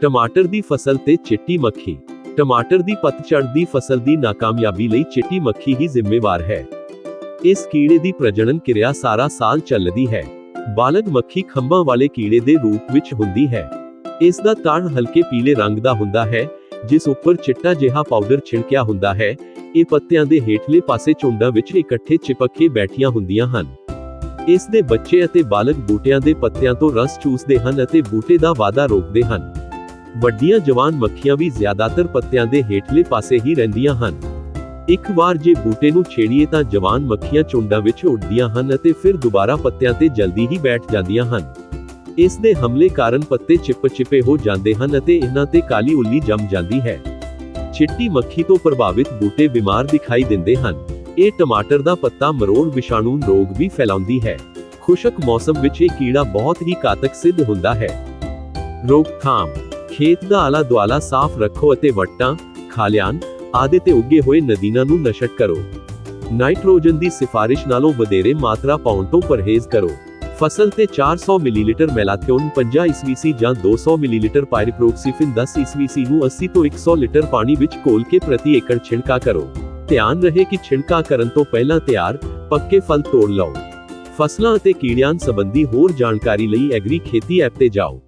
ਟਮਾਟਰ ਦੀ ਫਸਲ ਤੇ ਚਿੱਟੀ ਮੱਖੀ। ਟਮਾਟਰ ਦੀ ਪਤਝੜ ਦੀ ਫਸਲ ਦੀ ਨਾਕਾਮਯਾਬੀ ਲਈ ਚਿੱਟੀ ਮੱਖੀ ਹੀ ਜ਼ਿੰਮੇਵਾਰ ਹੈ। ਇਸ ਕੀੜੇ ਦੀ ਪ੍ਰਜਨਨ ਕਿਰਿਆ ਸਾਰਾ ਸਾਲ ਚੱਲਦੀ ਹੈ। ਬਾਲਗ ਮੱਖੀ ਖੰਭਾਂ ਵਾਲੇ ਕੀੜੇ ਦੇ ਰੂਪ ਵਿੱਚ ਹੁੰਦੀ ਹੈ। ਇਸ ਦਾ ਤਣ ਹਲਕੇ ਪੀਲੇ ਰੰਗ ਦਾ ਹੁੰਦਾ ਹੈ, ਜਿਸ ਉੱਪਰ ਚਿੱਟਾ ਜਿਹਾ ਪਾਊਡਰ ਛਿੜਕਿਆ ਹੁੰਦਾ ਹੈ। ਇਹ ਪੱਤਿਆਂ ਦੇ ਹੇਠਲੇ ਪਾਸੇ ਝੁੰਡਾਂ ਵਿੱਚ ਇਕੱਠੇ ਚਿਪਕ ਕੇ ਬੈਠੀਆਂ ਹੁੰਦੀਆਂ ਹਨ। ਇਸ ਦੇ ਬੱਚੇ ਅਤੇ ਬਾਲਗ ਬੂਟਿਆਂ ਦੇ ਪੱਤਿਆਂ ਤੋਂ ਰਸ ਚੂਸਦੇ ਹਨ ਅਤੇ ਬੂਟੇ ਦਾ ਵਾਧਾ ਰੋਕਦੇ ਹਨ। ਵੱਡੀਆਂ ਜਵਾਨ ਮੱਖੀਆਂ ਵੀ ਜ਼ਿਆਦਾਤਰ ਪੱਤਿਆਂ ਦੇ ਹੇਠਲੇ ਪਾਸੇ ਹੀ ਰਹਿੰਦੀਆਂ ਹਨ। ਇੱਕ ਵਾਰ ਜੇ ਬੂਟੇ ਨੂੰ ਛੇੜੀਏ ਤਾਂ ਜਵਾਨ ਮੱਖੀਆਂ ਝੁੰਡਾਂ ਵਿੱਚ ਉੱਡਦੀਆਂ ਹਨ ਅਤੇ ਫਿਰ ਦੁਬਾਰਾ ਪੱਤਿਆਂ ਤੇ ਜਲਦੀ ਹੀ ਬੈਠ ਜਾਂਦੀਆਂ ਹਨ। ਇਸ ਦੇ ਹਮਲੇ ਕਾਰਨ ਪੱਤੇ ਚਿਪ-ਚਿਪੇ ਹੋ ਜਾਂਦੇ ਹਨ ਅਤੇ ਇਹਨਾਂ ਤੇ ਕਾਲੀ ਉੱਲੀ ਜੰਮ ਜਾਂਦੀ ਹੈ। ਚਿੱਟੀ ਮੱਖੀ ਤੋਂ ਪ੍ਰਭਾਵਿਤ ਬੂਟੇ ਬਿਮਾਰ ਦਿਖਾਈ ਦਿੰਦੇ ਹਨ। ਇਹ ਟਮਾਟਰ ਦਾ ਪੱਤਾ ਮਰੋੜ ਵਿਸ਼ਾਣੂ ਰੋਗ ਵੀ ਫੈਲਾਉਂਦੀ ਹੈ। ਖੁਸ਼ਕ ਮੌਸਮ ਵਿੱਚ ਇਹ ਕੀੜਾ ਬਹੁਤ ਹੀ ਘਾਤਕ ਸਿੱਧ ਹੁੰਦਾ ਹੈ। ਰੋਕਥਾਮ ਖੇਤ ਦਾ ਆਲਾ ਦੁਆਲਾ ਸਾਫ਼ ਰੱਖੋ ਅਤੇ ਵੱਟਾਂ, ਖਾਲਿਆਨ ਆਦਿ ਤੇ ਉੱਗੇ ਹੋਏ ਨਦੀਨਾਂ ਨੂੰ ਨਸ਼ਟ ਕਰੋ। ਨਾਈਟ੍ਰੋਜਨ ਦੀ ਸਿਫਾਰਿਸ਼ ਨਾਲੋਂ ਵਧੇਰੇ ਮਾਤਰਾ ਪਾਉਣ ਤੋਂ ਪਰਹੇਜ਼ ਕਰੋ। ਫਸਲ ਤੇ 400 ਮਿਲੀਲੀਟਰ ਮੈਲਾਥਿਓਨ 50 ਈਸਵੀਸੀ ਜਾਂ 200 ਮਿਲੀਲੀਟਰ ਪਾਇਰਪ੍ਰੋਕਸੀਫਿਨ 10 ਈਸਵੀਸੀ ਨੂੰ 80 ਤੋਂ 100 ਲੀਟਰ ਪਾਣੀ ਵਿੱਚ ਘੋਲ ਕੇ ਪ੍ਰਤੀ ਏਕੜ ਛਿੜਕਾ ਕਰੋ। ਧਿਆਨ ਰਹੇ ਕਿ ਛਿੜਕਾ ਕਰਨ ਤੋਂ ਪਹਿਲਾਂ ਤਿਆਰ, ਪੱਕੇ ਫਲ ਤੋੜ ਲਓ। ਫਸਲਾਂ ਅਤੇ ਕੀੜਿਆਂ ਸੰਬੰਧੀ ਹੋਰ ਜਾਣਕਾਰੀ ਲਈ ਐਗਰੀ ਖੇਤੀ ਐਪ ਤੇ ਜਾਓ।